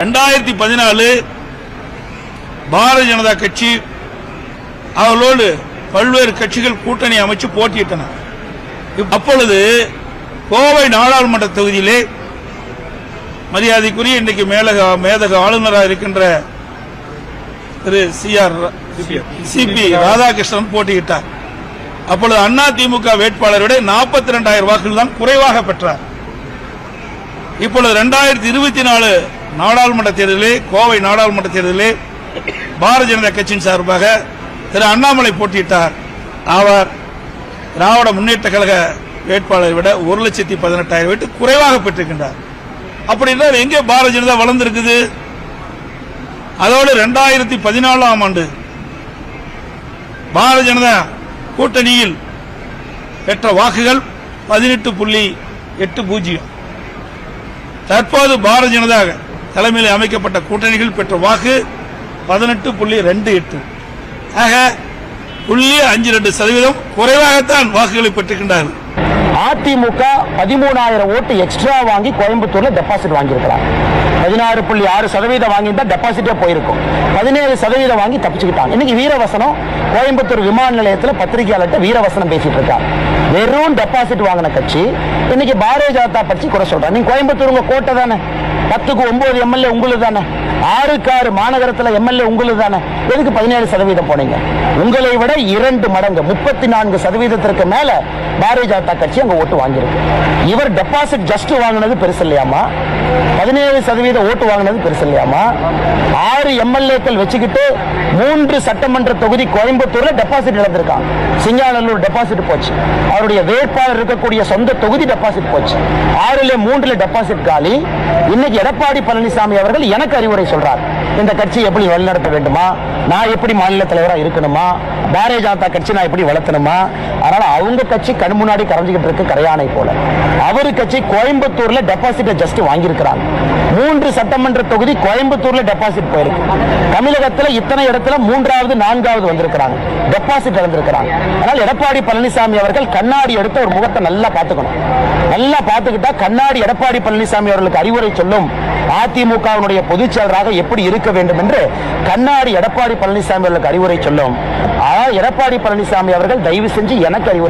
ரெண்டாயிரத்தி பதினாலு பாரதிய ஜனதா கட்சி அவர்களோடு பல்வேறு கட்சிகள் கூட்டணி அமைச்சு போட்டியிட்டன. அப்பொழுது கோவை நாடாளுமன்ற தொகுதியிலே மரியாதைக்குரிய இன்றைக்கு மேலக மேதக ஆளுநராக இருக்கின்ற திரு சி ஆர் சிபி ராதாகிருஷ்ணன் போட்டியிட்டார். அப்பொழுது அண்ணா திமுக வேட்பாளரை விட நாற்பத்தி ரெண்டாயிரம் வாக்குகள் தான் குறைவாக பெற்றார். இப்பொழுது ரெண்டாயிரத்தி இருபத்தி நாலு நாடாளுமன்ற தேர்தலிலே கோவை நாடாளுமன்ற தேர்தலிலே பாரதிய ஜனதா கட்சியின் சார்பாக திரு அண்ணாமலை போட்டியிட்டார். அவர் திராவிட முன்னேற்ற கழக வேட்பாளரை விட ஒரு லட்சத்தி பதினெட்டாயிரம் வீட்டு குறைவாக பெற்றிருக்கின்றார். அப்படி என்றால் எங்கே பாரதிய ஜனதா வளர்ந்திருக்குது? அதோடு ரெண்டாயிரத்தி பதினாலாம் ஆண்டு பாரதிய ஜனதா கூட்டணியில் பெற்ற வாக்குகள் பதினெட்டு புள்ளி எட்டு பூஜ்ஜியம். தற்போது பாரதிய ஜனதா தலைமையில் அமைக்கப்பட்ட கூட்டணிகள் பெற்ற வாக்கு பதினெட்டு புள்ளி ரெண்டு எட்டு. ஆக புள்ளி அஞ்சு ரெண்டு சதவீதம் குறைவாகத்தான் வாக்குகளை பெற்றிருக்கின்றார்கள் அதிமுக பதிமூணாயிரம் ஓட்டு எக்ஸ்ட்ரா வாங்கி கோயம்புத்தூர்ல டெபாசிட் வாங்கியிருக்கிறாங்க. பதினாறு புள்ளி ஆறு சதவீதம் வாங்கியிருந்தா டெபாசிட்டே போயிருக்கும். பதினேழு சதவீதம் வாங்கி தப்பிச்சுக்கிட்டாங்க. இன்னைக்கு வீரவசனம் கோயம்புத்தூர் விமான நிலையத்தில் பத்திரிகையாளர்கிட்ட வீரவசனம் பேசிட்டு இருக்காங்க. வெறும் டெபாசிட் வாங்கின கட்சி. இன்னைக்கு பாரதிய ஜனதா கட்சி குறை சொல்றாங்க. நீங்க கோயம்புத்தூர் உங்க கோட்டை தானே? பத்துக்கு ஒன்பது எம்எல்ஏ உங்களுக்கு தானே? ஆறுக்கு ஆறு மாநகரத்தில் எம்எல்ஏ உங்களுக்கு தானே? எதுக்கு பதினேழு சதவீதம் போனீங்க? உங்களை விட இரண்டு மடங்கு முப்பத்தி நான்கு சதவீதத்திற்கு மேல பாரதிய ஜனதா கட்சி அங்க ஓட்டு வாங்கியிருக்கு. இவர் டெபாசிட் ஜஸ்ட் வாங்கினது பெருசு இல்லையாமா பதினேழு சதவீத ஓட்டு வாங்கினது பெருசு இல்லையாமா ஆறு எம்எல்ஏக்கள் வச்சுக்கிட்டு மூன்று சட்டமன்ற தொகுதி கோயம்புத்தூர்ல டெபாசிட் இழந்திருக்காங்க சிங்காநல்லூர் டெபாசிட் போச்சு. அவருடைய வேட்பாளர் இருக்கக்கூடிய சொந்த தொகுதி டெபாசிட் போச்சு. ஆறுல மூன்றுல டெபாசிட் காலி. இன்னைக்கு எடப்பாடி பழனிசாமி அவர்கள் எனக்கு அறிவுரை சொல்றார். இந்த கட்சி எப்படி வழிநடத்த வேண்டுமா? நான் எப்படி மாநில தலைவரா இருக்கணுமா? பாரதிய ஜனதா கட்சி நான் எப்படி வளர்த்தணுமா? அதனால அவங்க கட்சி கண் முன்னாடி கரைஞ்சுக்கிட்டு இருக்கு கரையானை போல. அவரு கட்சி கோயம்புத்தூர்ல டெபாசிட்டை ஜஸ்ட் வாங்கியிருக்கிறாங்க. மூன்று சட்டமன்ற தொகுதி கோயம்புத்தூர்ல டெபாசிட் போயிருக்கு. தமிழகத்துல இத்தனை இடத்துல மூன்றாவது நான்காவது வந்திருக்கிறாங்க. டெபாசிட் இழந்திருக்கிறாங்க. அதனால எடப்பாடி பழனிசாமி அவர்கள் கண்ணாடி எடுத்து ஒரு முகத்தை நல்லா பார்த்துக்கணும். நல்லா பார்த்துக்கிட்டா கண்ணாடி எடப்பாடி பழனிசாமி அவர்களுக்கு அறிவுரை சொல்லும் அதிமுகவினுடைய பொதுச் செயலராக எப்படி இருக்க வேண்டும் என்று கண்ணாடி எடப்பாடி பழனிசாமி அவர்களுக்கு அறிவுரை சொல்லும். ஆனால் எடப்பாடி பழனிசாமி அவர்கள் தயவு செஞ்சு எனக்கு அறிவுரை